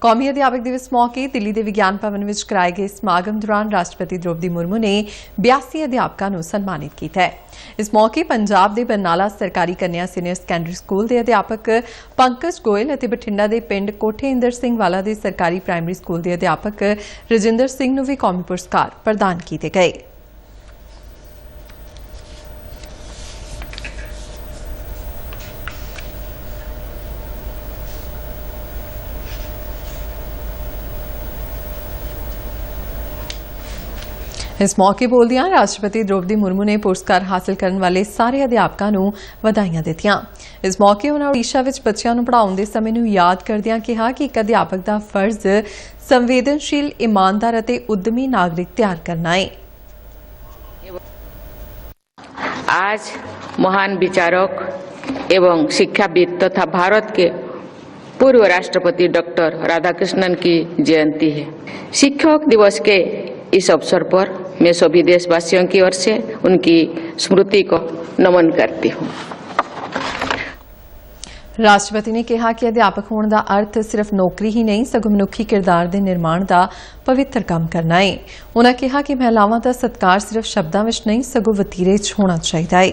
ਕੌਮੀ ਅਧਿਆਪਕ ਦਿਵਸ ਮੌਕੇ ਦਿੱਲੀ ਦੇ ਵਿਗਿਆਨ ਭਵਨ ਵਿੱਚ ਕਰਾਏ ਗਏ ਸਮਾਗਮ ਦੌਰਾਨ ਰਾਸ਼ਟਰਪਤੀ ਦ੍ਰੋਪਦੀ ਮੁਰਮੂ ਨੇ 82 ਅਧਿਆਪਕਾਂ ਨੂੰ ਸਨਮਾਨਿਤ ਕੀਤਾ ਹੈ। ਇਸ ਮੌਕੇ ਪੰਜਾਬ ਦੇ ਬਰਨਾਲਾ ਸਰਕਾਰੀ ਕੰਨਿਆ ਸੀਨੀਅਰ ਸੈਕੰਡਰੀ ਸਕੂਲ ਦੇ ਅਧਿਆਪਕ ਪੰਕਜ ਗੋਇਲ ਅਤੇ ਬਠਿੰਡਾ ਦੇ ਪਿੰਡ ਕੋਠੇ ਇੰਦਰ ਸਿੰਘ ਵਾਲਾ ਦੇ ਸਰਕਾਰੀ ਪ੍ਰਾਇਮਰੀ ਸਕੂਲ ਦੇ ਅਧਿਆਪਕ ਰਜਿੰਦਰ ਸਿੰਘ ਨੂੰ ਵੀ ਕੌਮੀ ਪੁਰਸਕਾਰ ਪ੍ਰਦਾਨ ਕੀਤੇ ਗਏ। ਇਸ ਮੌਕੇ ਬੋਲਦਿਆਂ ਰਾਸ਼ਟਰਪਤੀ ਦ੍ਰੋਪਦੀ ਮੁਰਮੂ ਨੇ ਪੁਰਸਕਾਰ ਹਾਸਲ ਕਰਨ ਵਾਲੇ ਸਾਰੇ ਅਧਿਆਪਕਾਂ ਨੂੰ ਵਧਾਈਆਂ ਦਿੱਤੀਆਂ ਇਸ ਮੌਕੇ ਉਹਨਾਂ ਓਡੀਸ਼ਾ ਵਿੱਚ ਬੱਚਿਆਂ ਨੂੰ ਪੜ੍ਹਾਉਣ ਦੇ ਸਮੇਂ ਨੂੰ ਯਾਦ ਕਰਦਿਆਂ ਕਿਹਾ ਕਿ ਇੱਕ ਅਧਿਆਪਕ ਦਾ ਫਰਜ਼ ਸੰਵੇਦਨਸ਼ੀਲ ਇਮਾਨਦਾਰ ਅਤੇ ਉਦਮੀ ਨਾਗਰਿਕ ਤਿਆਰ ਕਰਨਾ ਹੈ आज महान विचारक एवं शिक्षाविद तथा भारत के पूर्व राष्ट्रपति डॉक्टर राधाकृष्णन की जयंती है शिक्षक दिवस के इस अवसर पर मैं सभी देशवासियों की ओर से उनकी स्मृति को नमन करती हूँ ਰਾਸ਼ਟਰਪਤੀ ਨੇ ਕਿਹਾ ਕਿ ਅਧਿਆਪਕ ਹੋਣ ਦਾ ਅਰਥ ਸਿਰਫ ਨੌਕਰੀ ਹੀ ਨਹੀਂ ਸਗੋਂ ਮਨੁੱਖੀ ਕਿਰਦਾਰ ਦੇ ਨਿਰਮਾਣ ਦਾ ਪਵਿੱਤਰ ਕੰਮ ਕਰਨਾ ਹੈ ਉਹਨਾਂ ਕਿਹਾ ਕਿ ਮਹਿਲਾਵਾਂ ਦਾ ਸਤਕਾਰ ਸਿਰਫ ਸ਼ਬਦਾਂ ਵਿੱਚ ਨਹੀਂ ਸਗੋਂ ਵਤੀਰੇ 'ਚ ਹੋਣਾ ਚਾਹੀਦਾ ਹੈ